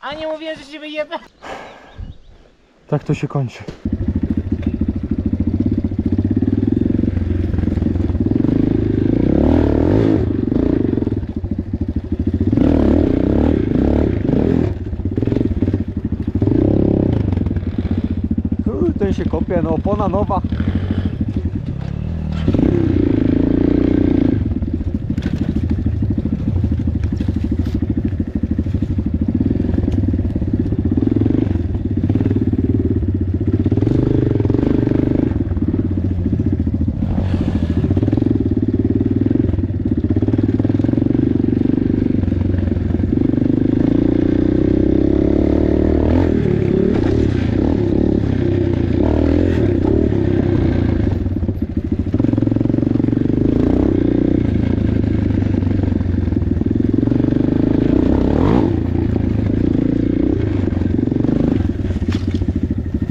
A nie mówię, że się wyjebę. Tak to się kończy. Ten się kopie, no opona nowa.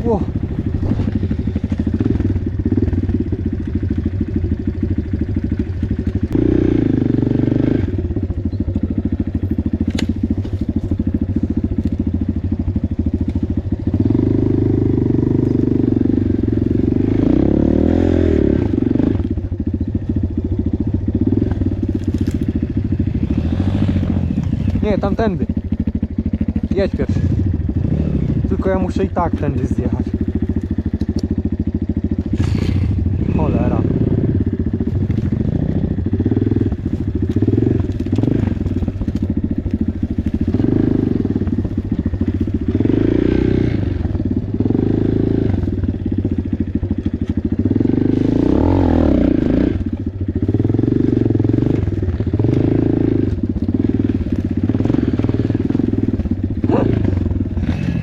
Ło. Nie, tamtędy. Jedź pierwszy. Tylko ja muszę i tak tędy zjechać. Cholera.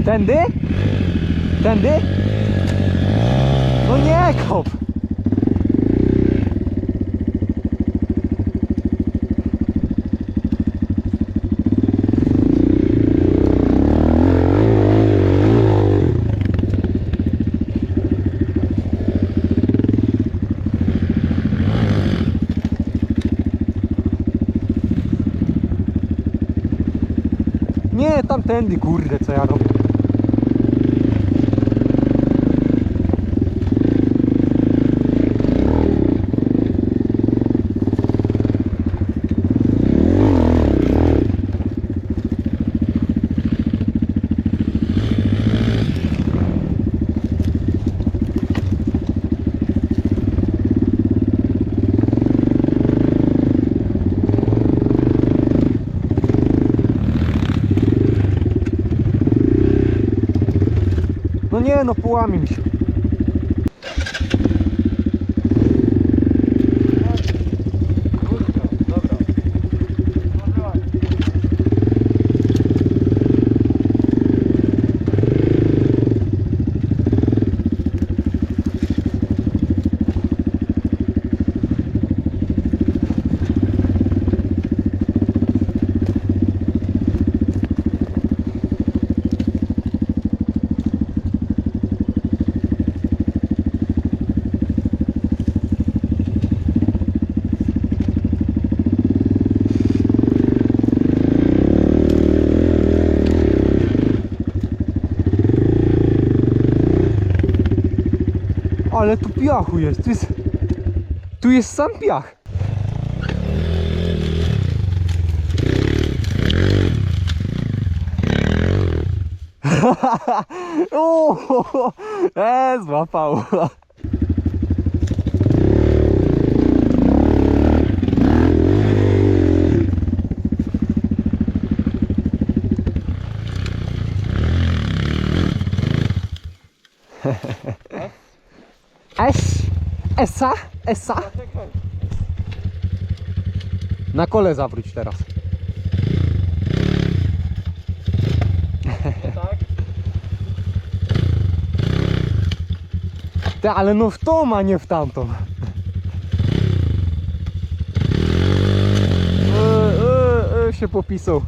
Tędy? No nie kop! Nie, tamtędy, kurde, co ja robię. No nie, no piachu jest, tu jest, tu jest sam piach. Uuu, e, złapał. Esa, esa. Na kole zawróć teraz. Ty, ale no w tą, a nie w tamtą. E, e, e, się popisał.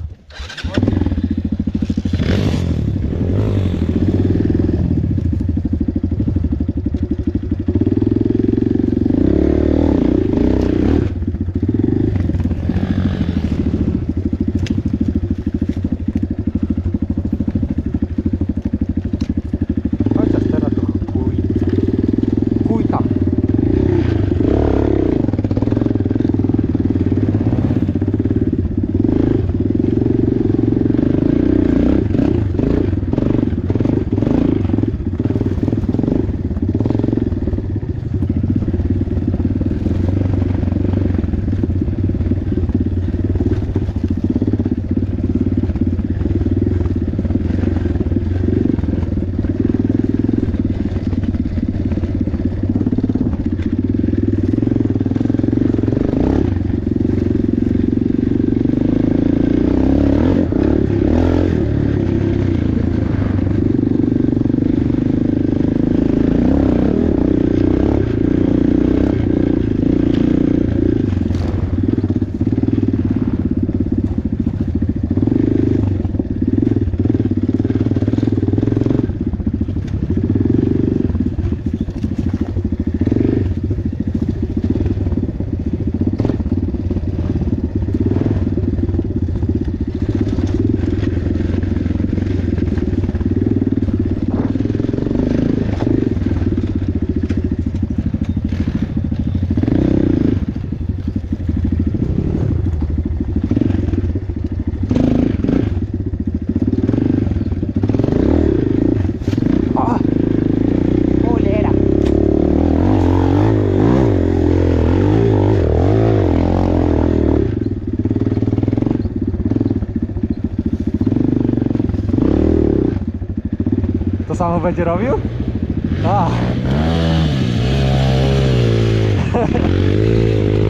Samo będzie robił? A.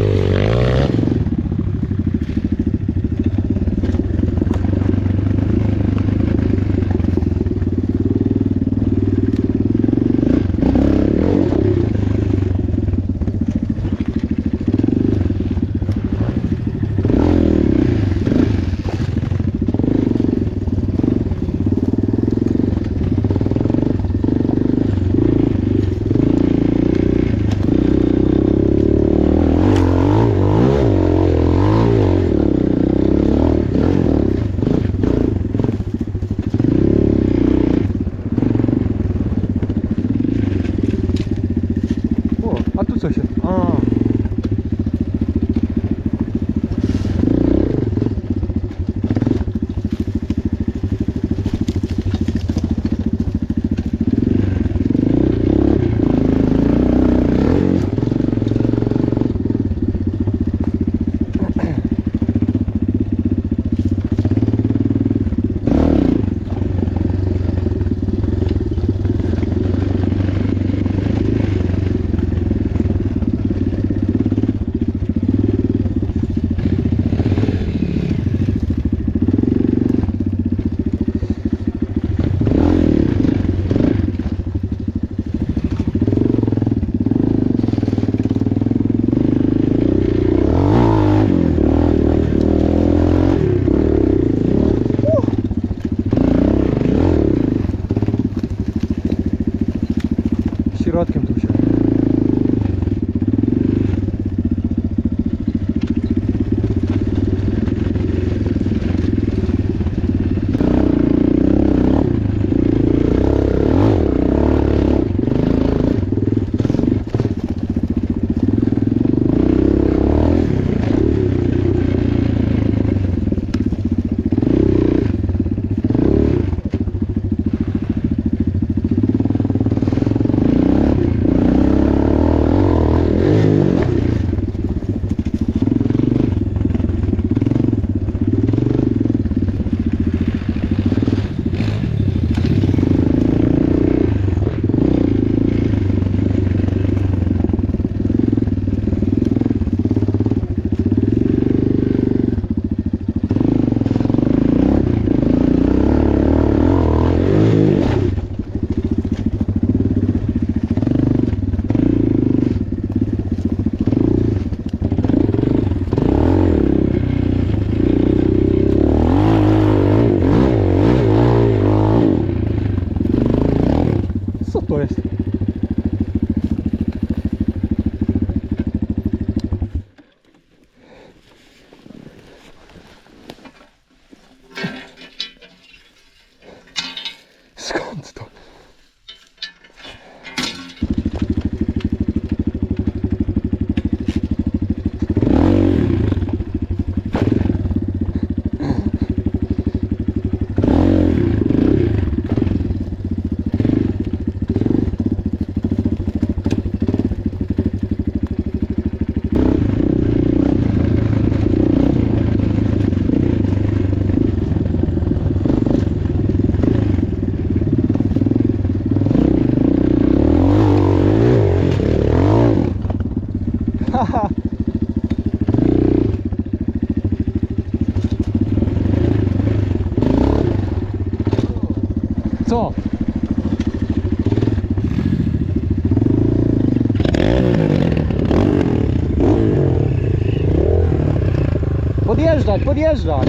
Podjeżdżać, podjeżdżać!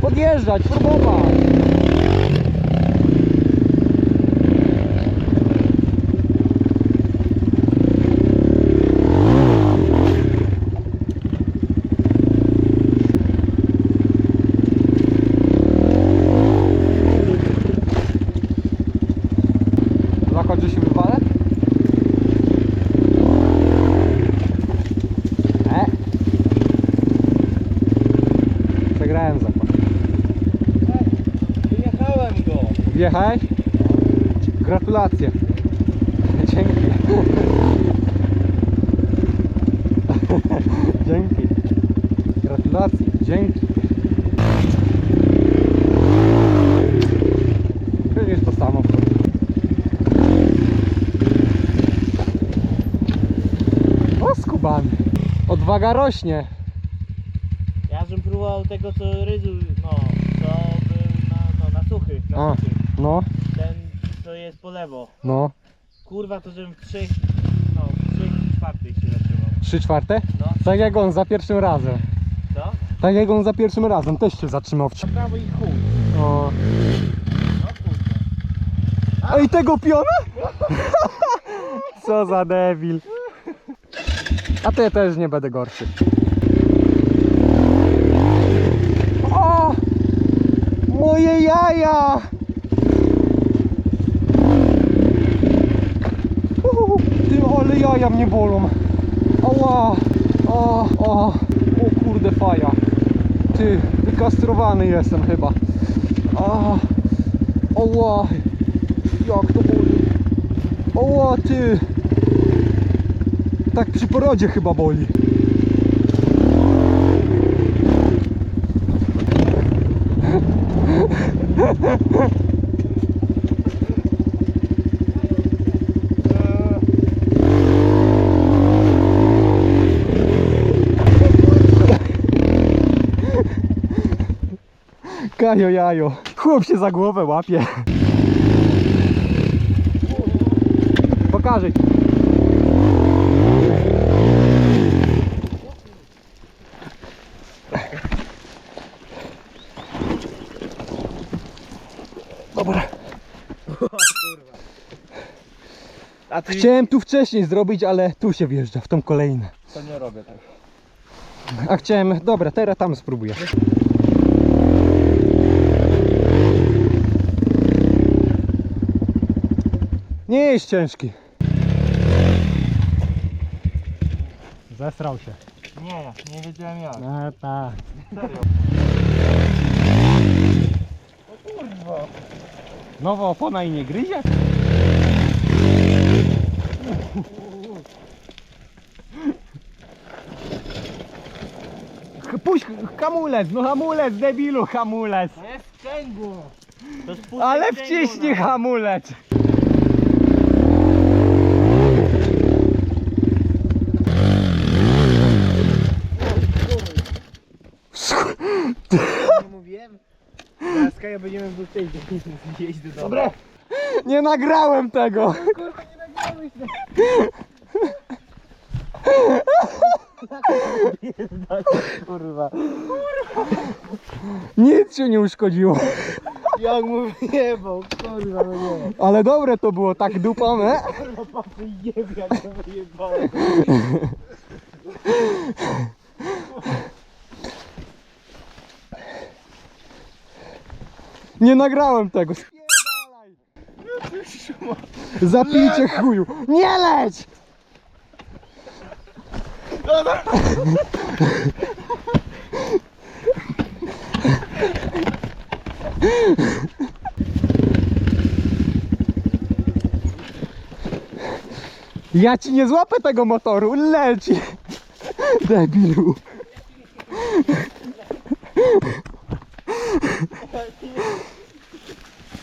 Podjeżdżać, próbować! rację. Dzięki. Dzięki. Gratulacje. Dzięki. Widzisz to samo. O skubany. Odwaga rośnie. Ja bym próbował tego co ryzu, no, co był na, no, na suchych, na A. No co jest po lewo. no. Kurwa to żebym w trzech, no w trzech czwartych się zatrzymał. Trzy czwarte? No, Tak jak on za pierwszym razem. co? Tak jak on za pierwszym razem też się zatrzymał w Na prawo i chuj. O. No kurwa. Ej, tego piona? Co za debil. A ja też nie będę gorszy. O! Moje jaja! Ale jaja mnie bolą. Ała! O, o, o kurde faja. Ty, wykastrowany jestem chyba. A, oła! Jak to boli? Oła ty! Tak przy porodzie chyba boli. Kajo jajo. Chłop się za głowę łapie. Pokażę. Dobra. A ty Chciałem tu wcześniej zrobić, ale tu się wjeżdża, w tą kolejną. to nie robię tak. A chciałem, dobra, teraz tam spróbuję. Nie jest ciężki. Zesrał się. Nie, nie wiedziałem jak. No tak. Serio. O kurwa. Nowa opona i nie gryzie? Puść hamulec, no hamulec, debilu, hamulec. To jest sprzęgło. To jest puste Ale wciśnij no. hamulec. Nie mówiłem? Teraz Kaja będziemy w jeść do domu. Dobre. Nie nagrałem tego. Kurwa, nie nagrałeś Kurwa. Nic się nie uszkodziło. Jak mu wyjebał, kurwa, no nie. Ale dobre to było, tak dupane. Kurwa, papy jeb, jak to wyjebałem. Nie nagrałem tego. Spierdalaj. Zapijcie chuju. Nie leć! Ja ci nie złapę tego motoru, leci! Debilu.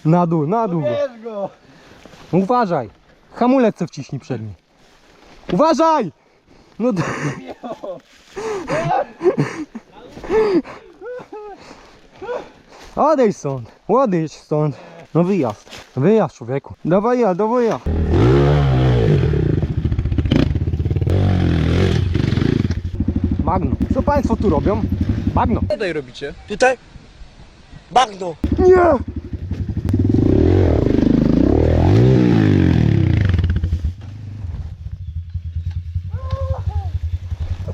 Na dół, na dół. go. Bierz go. Uważaj! Hamulec co wciśnij przedni. Uważaj! No d- Odejdź stąd! Odejdź stąd! No wyjazd! Wyjazd człowieku! Dawaj ja, dawaj ja! Magno. Co państwo tu robią? Magno. tutaj robicie? Tutaj? Bagno! Nie!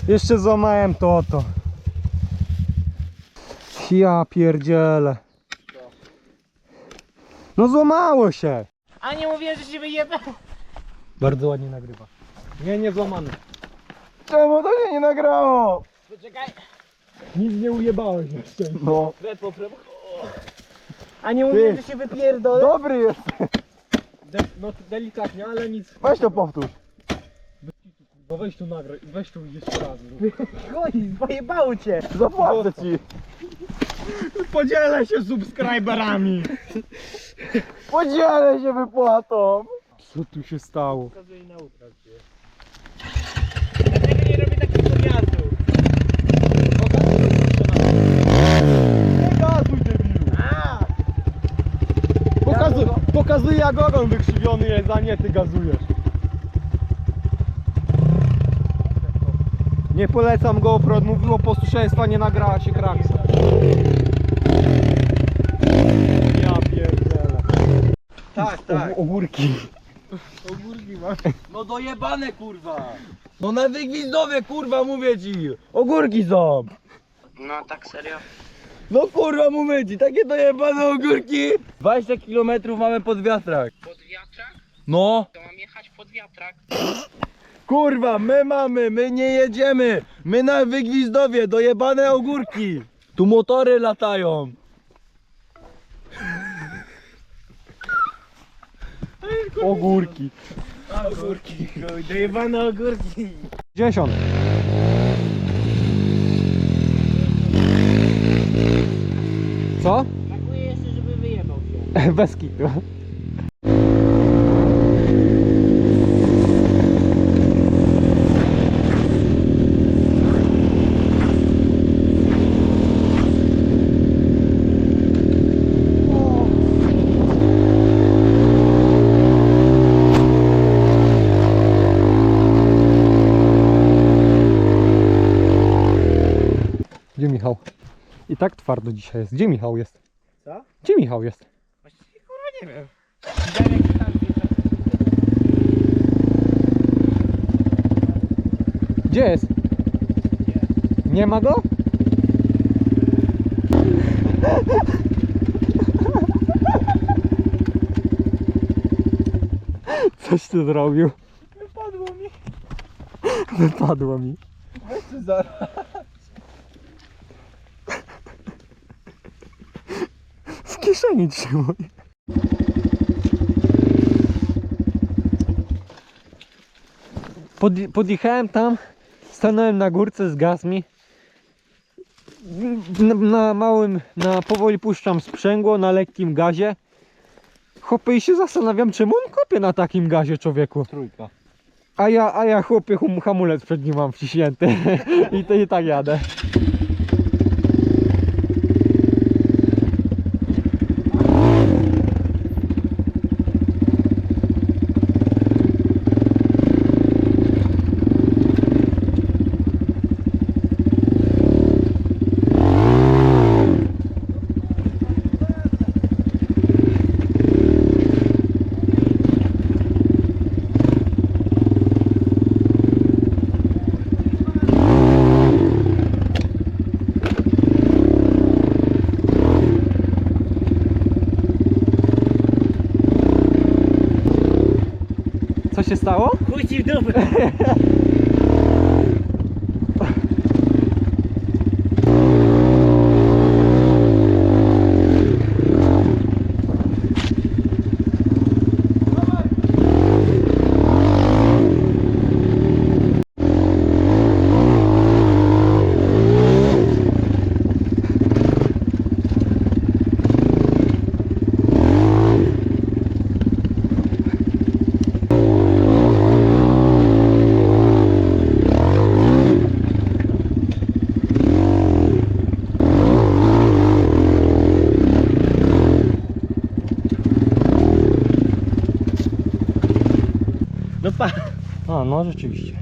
Jeszcze złamałem to oto. Ja pierdzielę. No złamało się. A nie mówiłem, że się wyjebę. Bardzo ładnie nagrywa. Nie, nie złamany. Czemu to się nie nagrało? Poczekaj. Nic nie ujebałeś jeszcze. No. A nie mówiłem, że się wypierdolę. Dobry jest. no delikatnie, ale nic. Weź to powtórz. Weź tu nagraj, weź tu jeszcze raz. Chodź, pojebało cię! Zapłacę ci! Podzielę się subskryberami! Podzielę się wypłatą! Co tu się stało? Pokazuję nauka gdzie. Dlatego nie Nie gazuj! Pokazuj, pokazuję jak ogon wykrzywiony jest, a nie ty gazujesz. Nie polecam GoPro, mówiło posłuszeństwa, nie nagrała się kraksa. Ja pierdzielę. Tak, tak. O, ogórki. No dojebane kurwa. No na wygwizdowie kurwa mówię ci. Ogórki są. No tak serio? No kurwa mówię ci, takie dojebane ogórki. 20 km mamy pod wiatrak. Pod wiatrak? No. To mam jechać pod wiatrak. Kurwa, my mamy, my nie jedziemy. My na wygwizdowie, dojebane ogórki. Tu motory latają. Ogórki. Ogórki, dojebane ogórki. 10. Co? Brakuje jeszcze, żeby wyjebał się. Bez kitu. Gdzie Michał? I tak twardo dzisiaj jest. Gdzie Michał jest? Co? Gdzie Michał jest? Właściwie kurwa nie wiem. Widziałem jak się tam zjeżdża. Gdzie jest? Nie ma go? Coś ty zrobił. Wypadło mi. Wypadło mi. Weź ty zaraz. Kieszeni trzymaj. Pod, podjechałem tam, stanąłem na górce z gazmi. Na, na małym, na powoli puszczam sprzęgło na lekkim gazie. Chłopie i się zastanawiam, czemu on kopie na takim gazie człowieku. Trójka. A ja, a ja chłopie hamulec przed nim mam wciśnięty I, to, i tak jadę. Co się stało? Chuj ci w dupę. No pa. A, no rzeczywiście.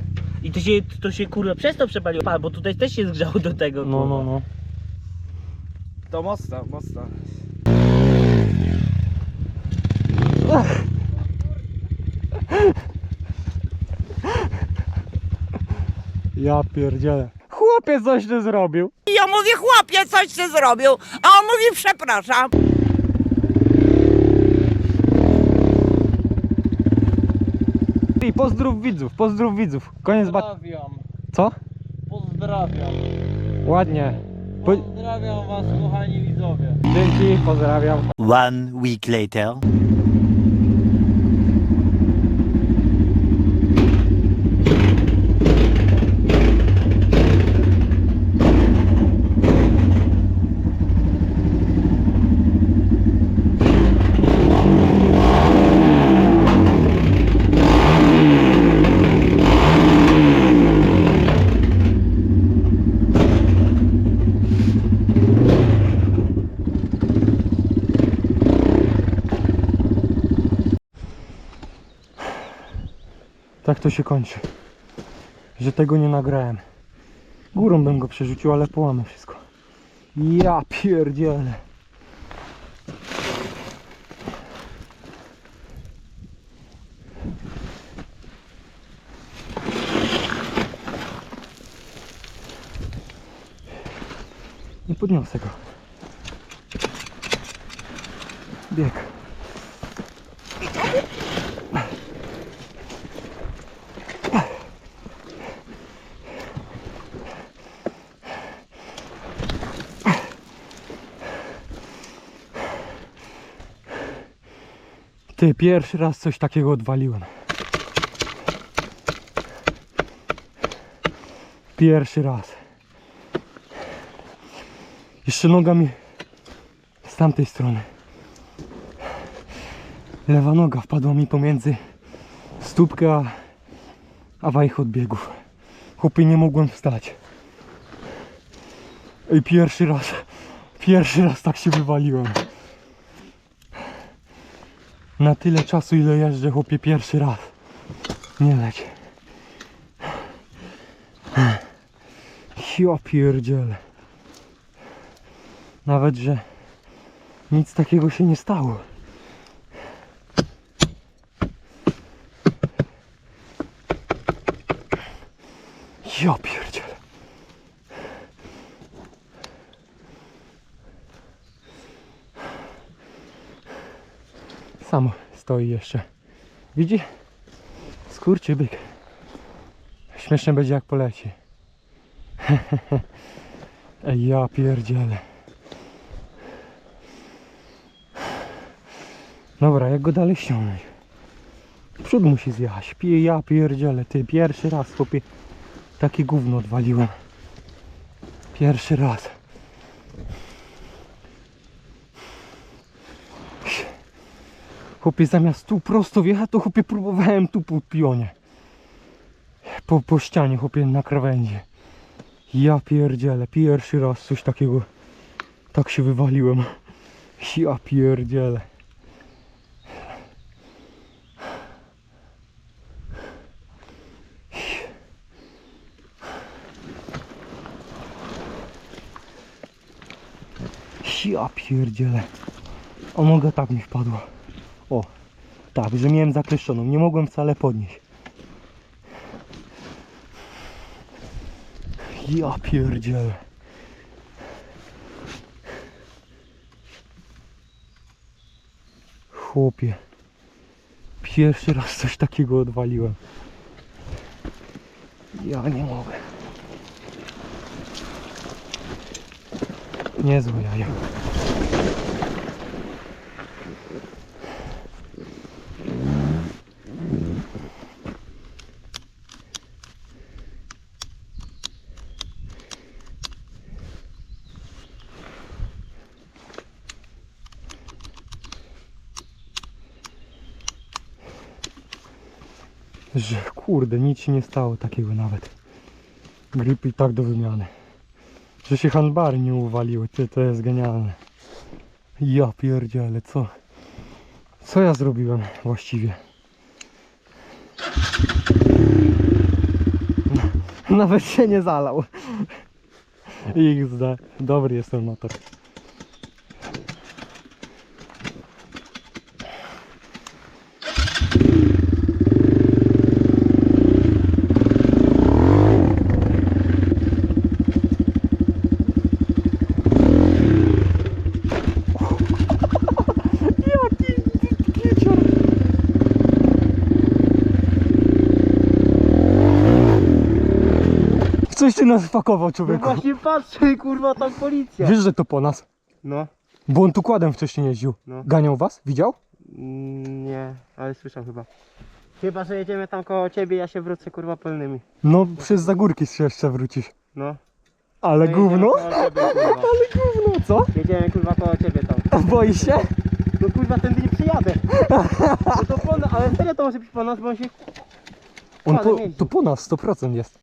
I to się, to się kurwa przez to przepaliło. Pa, bo tutaj też się zgrzało do tego. No, kurwa. no, no. To mocno, mocno. Ja pierdzielę. Chłopiec coś ty zrobił. I ja mówię, chłopie, coś ty zrobił. A on mówi, przepraszam. I pozdrów widzów, pozdrów widzów. Koniec ba... Pozdrawiam, Co? pozdrawiam. Ładnie. Po... Pozdrawiam was kochani widzowie. Dzięki, pozdrawiam. One week later. To się kończy. Że tego nie nagrałem. Górą bym go przerzucił, ale połamę wszystko. Ja pierdzielę. Nie podniosę go. Bieg. Ty, pierwszy raz coś takiego odwaliłem. Pierwszy raz. Jeszcze noga mi z tamtej strony. Lewa noga wpadła mi pomiędzy stópkę a, a wajch od biegów. Chłopie, nie mogłem wstać. I pierwszy raz, pierwszy raz tak się wywaliłem. Na tyle czasu ile jeżdżę, chłopie, pierwszy raz. Nie leć. Ja pierdzielę. Nawet, że nic takiego się nie stało. Ja pierdzielę. Samo stoi jeszcze. Widzi? Skurczybyk. Śmieszne będzie jak poleci. Ja pierdzielę. Dobra, jak go dalej ściągnąć? Przód musi zjechać. Pije, ja pierdzielę. Ty, pierwszy raz, chłopie, takie gówno odwaliłem. Pierwszy raz. Chłopie, zamiast tu prosto wjechać, to chłopie próbowałem tu po pionie. Po, po ścianie, chłopie, na krawędzi. Ja pierdzielę, pierwszy raz coś takiego, tak się wywaliłem. Ja pierdzielę. Ja pierdzielę. O, noga tak mi wpadła. O, tak, że miałem zakleszczoną. Nie mogłem wcale podnieść. Ja pierdzielę. Chłopie. Pierwszy raz coś takiego odwaliłem. Ja nie mogę. Niezłe jaja. Że kurde, nic się nie stało takiego nawet. Grip i tak do wymiany. Że się handbary nie uwaliły, ty, to jest genialne. Ja pierdzielę, co? Co ja zrobiłem właściwie? Nawet się nie zalał. XD. Dobry jest ten motor. Coś ty nas pakował, No człowieku. właśnie patrzę, kurwa, tam policja. Wiesz, że to po nas. No. Bo on tu kładem wcześniej jeździł. No. Ganiał was? Widział? Mm, Nie, ale słyszał chyba. Chyba, że jedziemy tam koło ciebie, ja się wrócę kurwa pełnymi. No, przez zagórki się jeszcze wrócisz. No. Ale No jedziemy gówno? koło ciebie, kurwa. Gówno, co? Jedziemy kurwa koło ciebie tam. Boisz się? No kurwa, tędy nie przyjadę. No to po nas, ale serio to może być po nas, bo on się On Ale po, to po nas 100% jest.